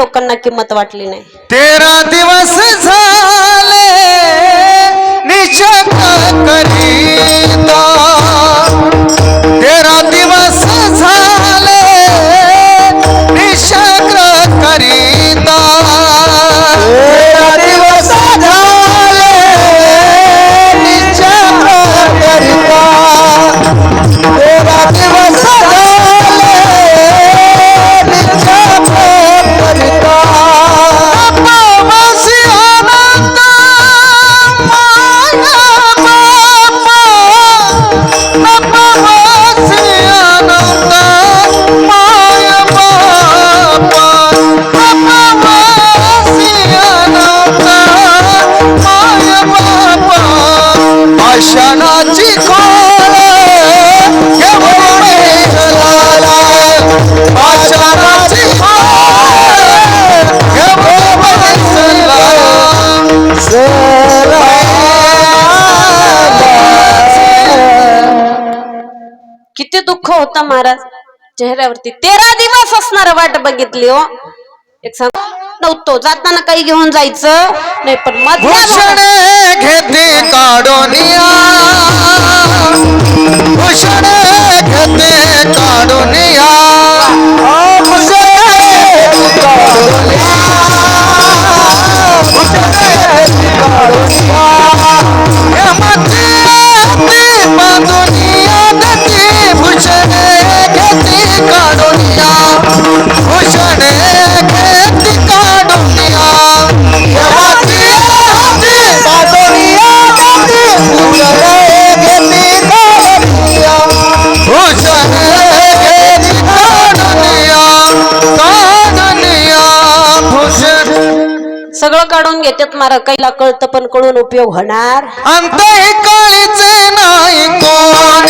लोकांना किंमत वाटली नाही. तेरा दिवस झाले निशक करीता होतं महाराज. चेहऱ्यावरती तेरा दिवस असणार वाट बघितली हो. एक सांग. नव्हतो. जाताना काही घेऊन जायचं नाही पण भूषण घेते भूषण घेते काढोनिया सगळं घेतात मारा काहीला कळतं पण कळून उपयोग होणार? अंतकाळीचे नाही कोण.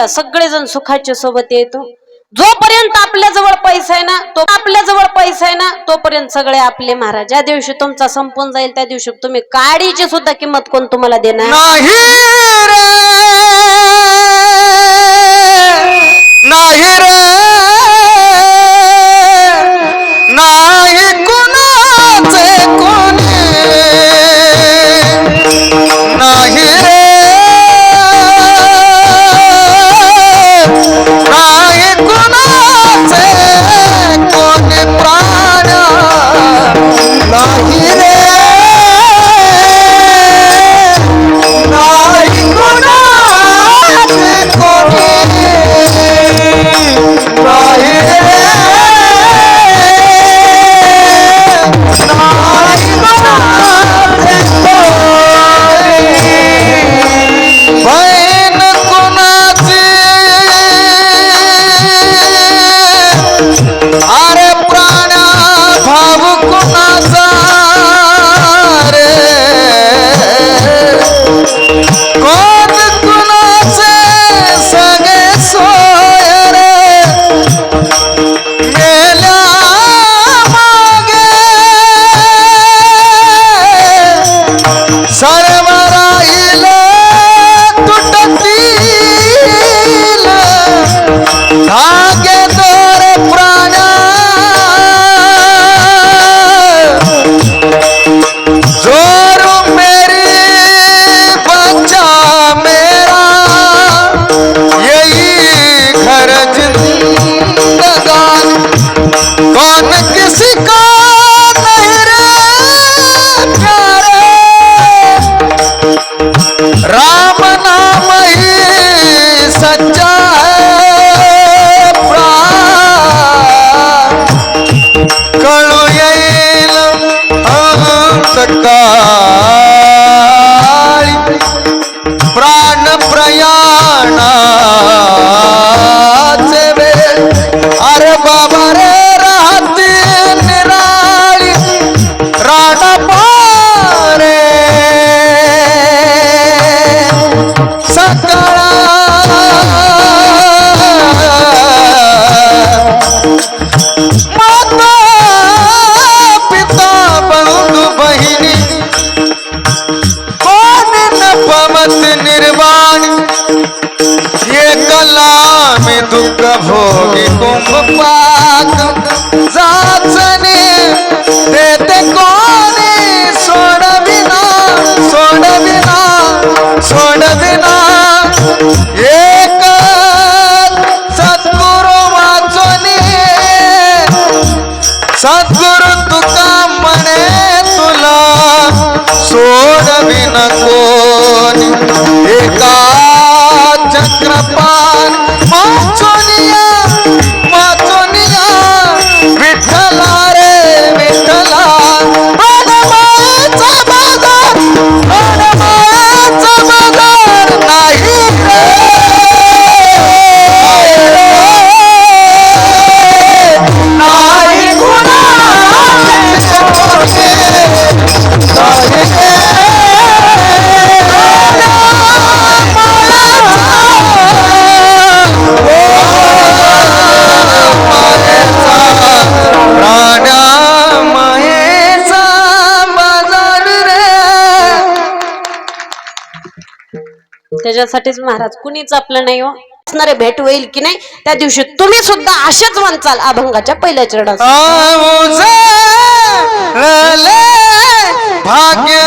करा सगळेजण सुखाच्या सोबत येतो. जोपर्यंत आपल्या जवळ पैसा आहे ना तो आपल्या जवळ पैसा आहे ना तोपर्यंत सगळे आपले महाराज. ज्या दिवशी तुमचा संपून जाईल त्या दिवशी तुम्ही काडीची सुद्धा किंमत कोण तुम्हाला देणार? नाही निर्वाण। ये कला में दुख भोगे कुंभ पाक। साचने देते कोणी सोड बिना सोड बिना सोड बिना। त्याच्यासाठीच महाराज कुणीच आपलं नाही हो. असणारे भेट होईल की नाही त्या दिवशी तुम्ही सुद्धा असेच म्हणचाल अभंगाच्या पहिल्या चरणात भाग्य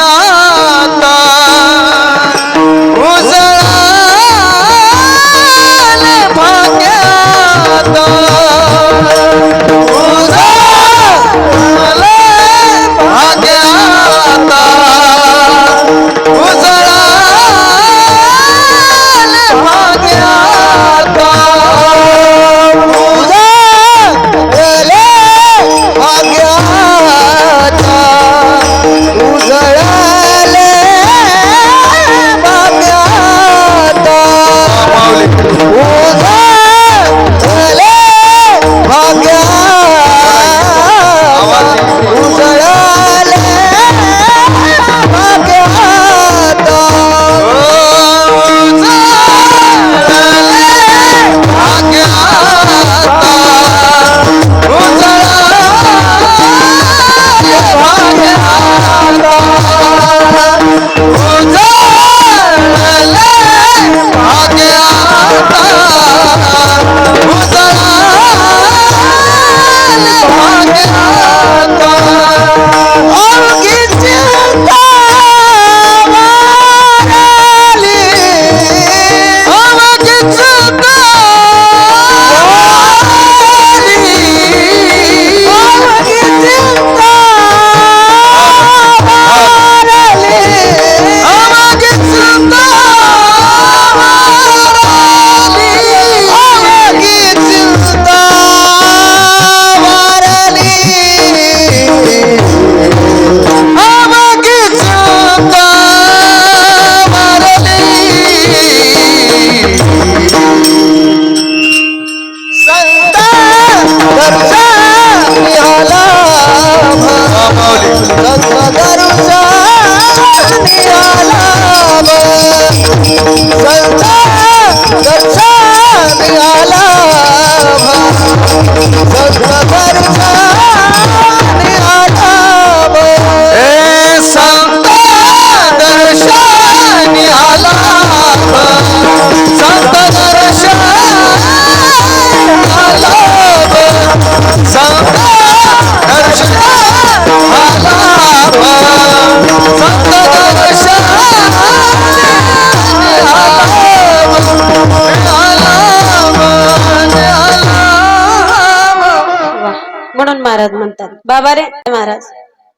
बाबा रे महाराज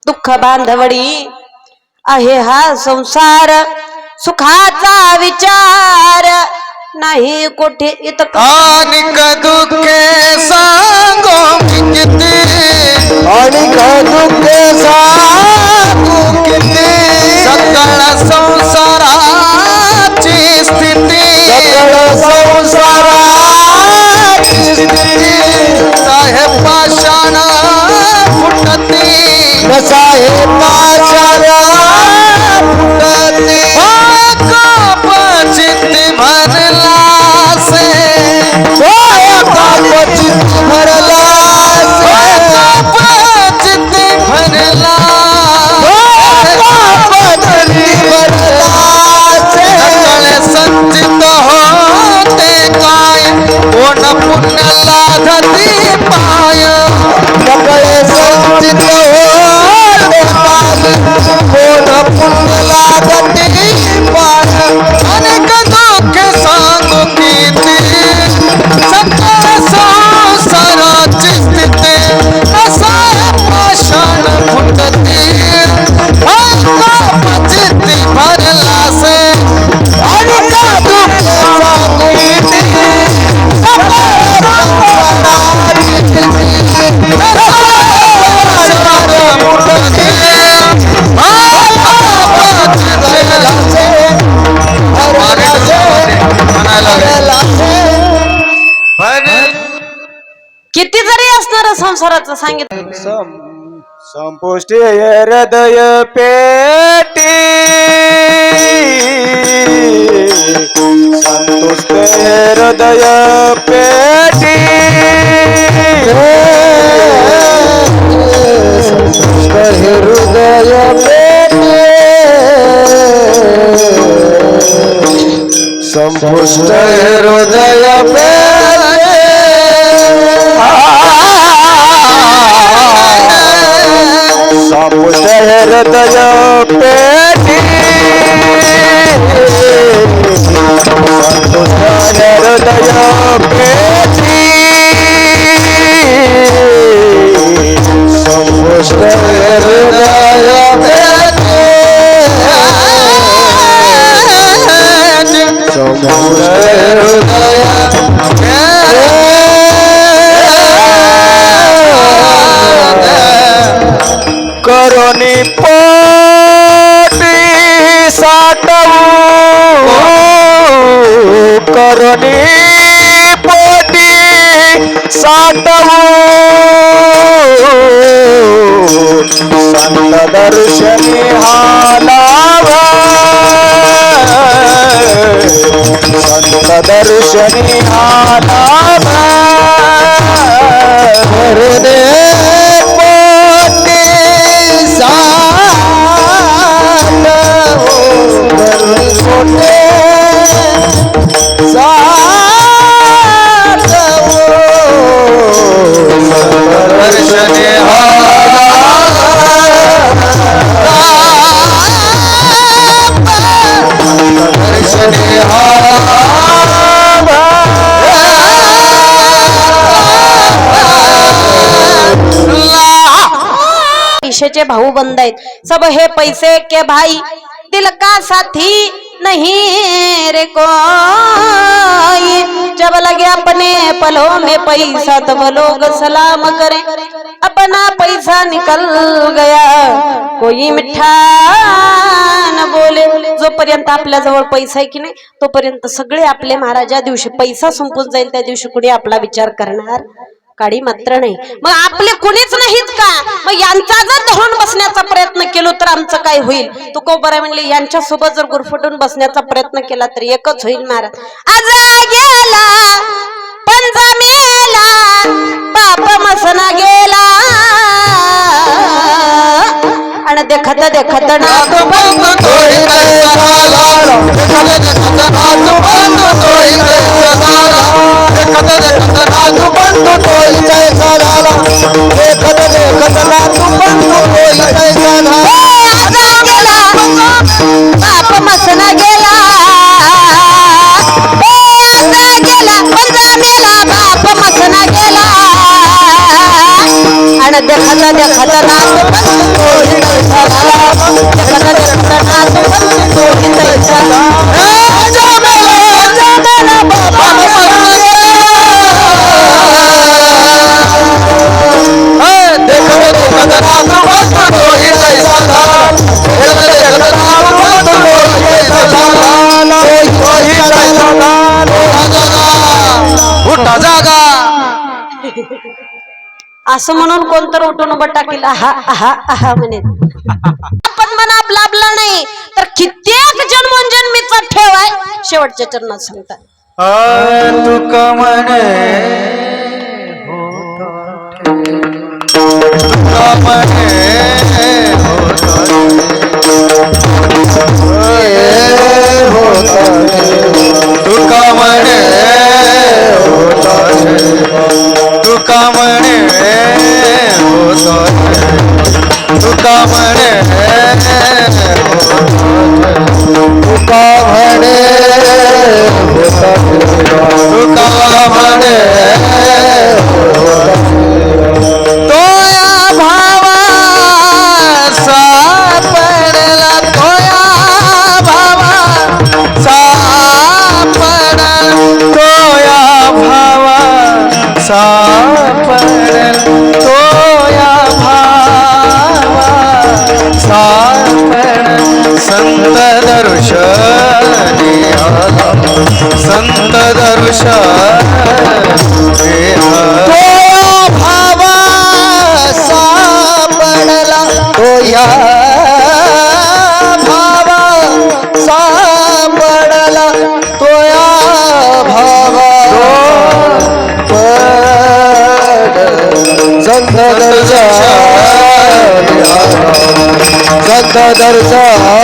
दुःख बांधवडी आहे हा संसार सुखाचा विचार नाही कोठे अनिक दुःखे सांगो किती. अनिक दुःखे सांगो किती. सकळ संसाराची स्थिती. सकळ संसार असणार संसाराचं सांगितलं. संपुष्टी हृदय पेटी. संतुष्ट हृदय पेटी. संतुष्ट हृदय पेटी. संपुष्ट हृदय पेटी. हृदय करोनी पोटी साठवू करोनी पोटी साठवू संत दर्शनी हालावा। संत दर्शनी पैशाचे भाऊ बंद आहेत. सब हे पैसे के भाई. दिल का साथी नहीं रे कोई. जब लगे अपने पलों में पैसा तब लोग सलाम करें। अपना पैसा निकल गया। कोई मिठा न बोले। जोपर्यंत आपल्या जवळ पैसा आहे की नाही तोपर्यंत सगळे आपले महाराज ज्या दिवशी पैसा संपून जाईल त्या दिवशी कुणी आपला विचार करणार? काडी मात्र नाही. मग आपले कुणीच नाहीत का? मग यांचा जर धोरण बसण्याचा प्रयत्न केलो तर आमचं काय होईल? तुकोबरा म्हणले यांच्या सोबत जर गुरफटून बसण्याचा प्रयत्न केला तर एकच होईल महाराज आज गेला पंजा मेला बाप मसना गेला. आणि देखत देखत ना नाक बाप मसना गेला. गेला पंजा मेला बाप मसना गेला. आणि देखत देखत नाक असं म्हणून कोणतर उठून उभं टाकील हा आहा आहा म्हणे. पद्मनाभ लाभला नाही. तर कित्येक जन्मोजन्मीचा ठेव आहे शेवटच्या चरणात सांगतात. तुका म्हणे. भावा सापडला तो या भावा सापडला तो या भावा संत संत पद्मनाभ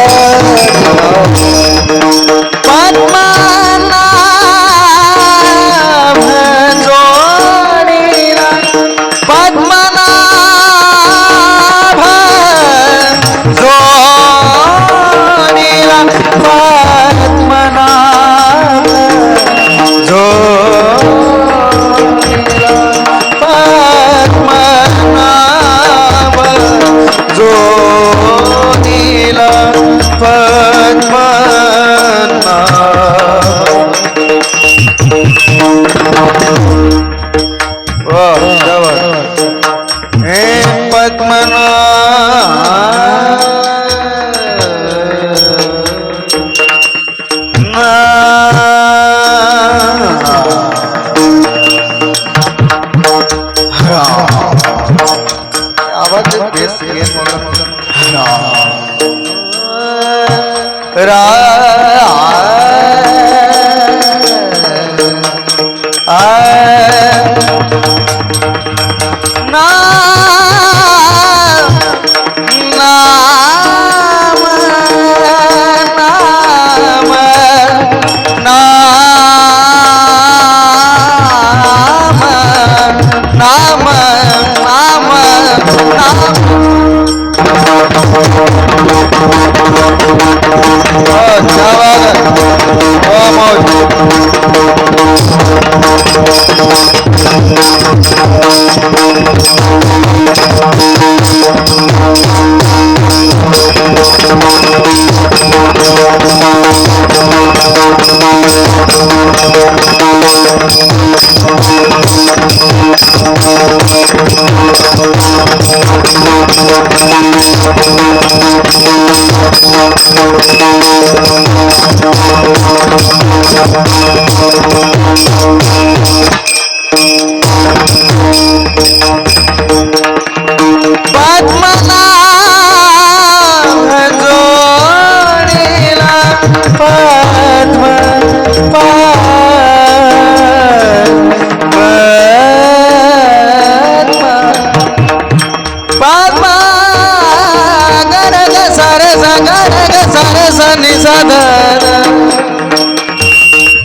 रा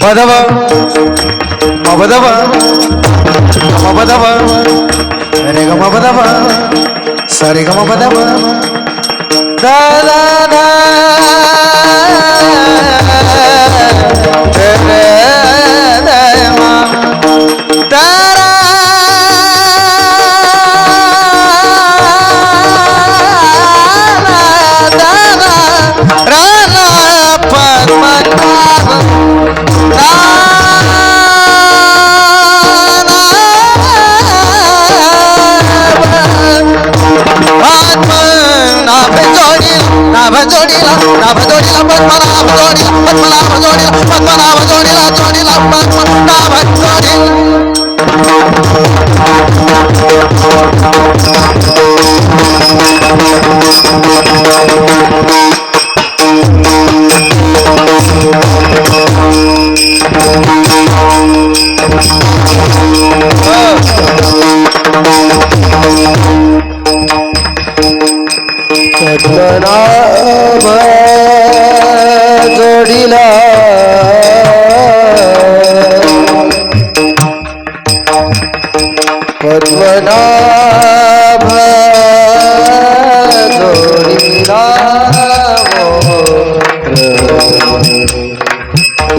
మబదవ మబదవ మబదవ రెగమబదవ సరిగమబదవ దా దా దా. Madhuri, Madhuri, Madhuri, Madhuri,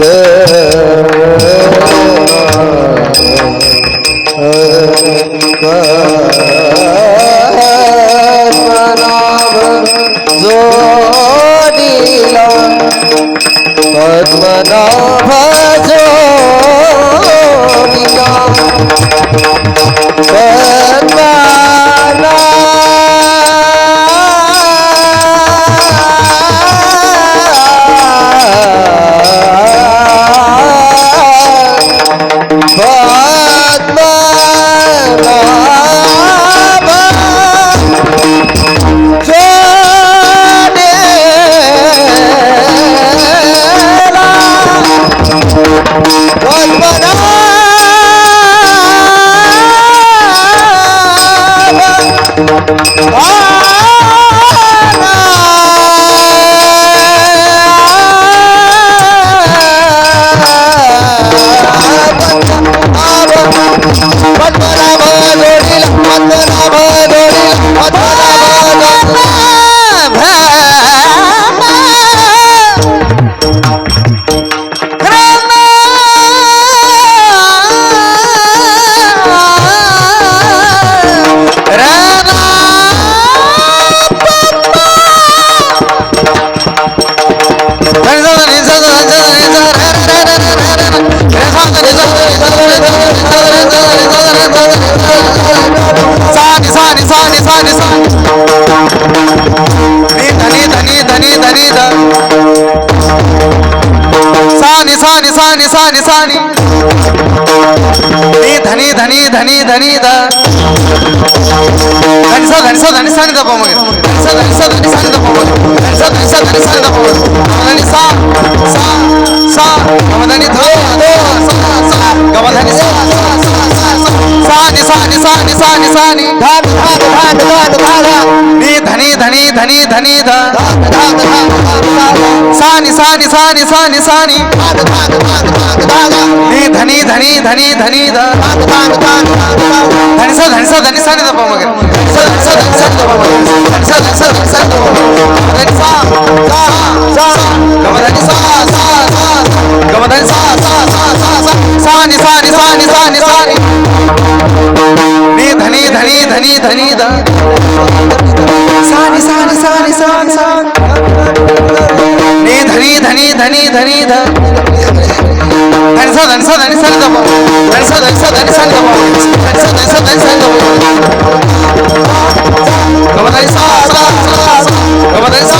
Yeah. धनी धनी धनी धनी ध सानी सानी सानी सानी सानी नी धनी धनी धनी धनी ध धनिसा धनिसा धनी सानी द मग धनिसा धनिसा धनी सानी द मग धनिसा धनिसा धनी सानी द मग धनी सा सा सा धनी ध ध सा गमधनी सा सा सा सा सा सानी सानी सानी सानी सानी धान धान धान धान धान नी धनी धनी धनी धनी धान धान धान सानी सानी सानी सानी सानी धान धान धान धान नी धनी धनी धनी धनी धान धान धान धनिसा धनिसा सानी धनिसा धनिसा धनिसा धनिसा धनिसा सा सा गमधनी सा सा सा गमधनी सा सा सा सा निशान निशान निशान निशान निशान नी धनी धनी धनी धनी ध सानी सानी सानी सान सान नी धनी धनी धनी धनी ध धनसा धनसा धनसा दबा धनसा धनसा धनसा दबा धनसा धनसा धनसा दबा कबदाई सा सा सा कबदाई सा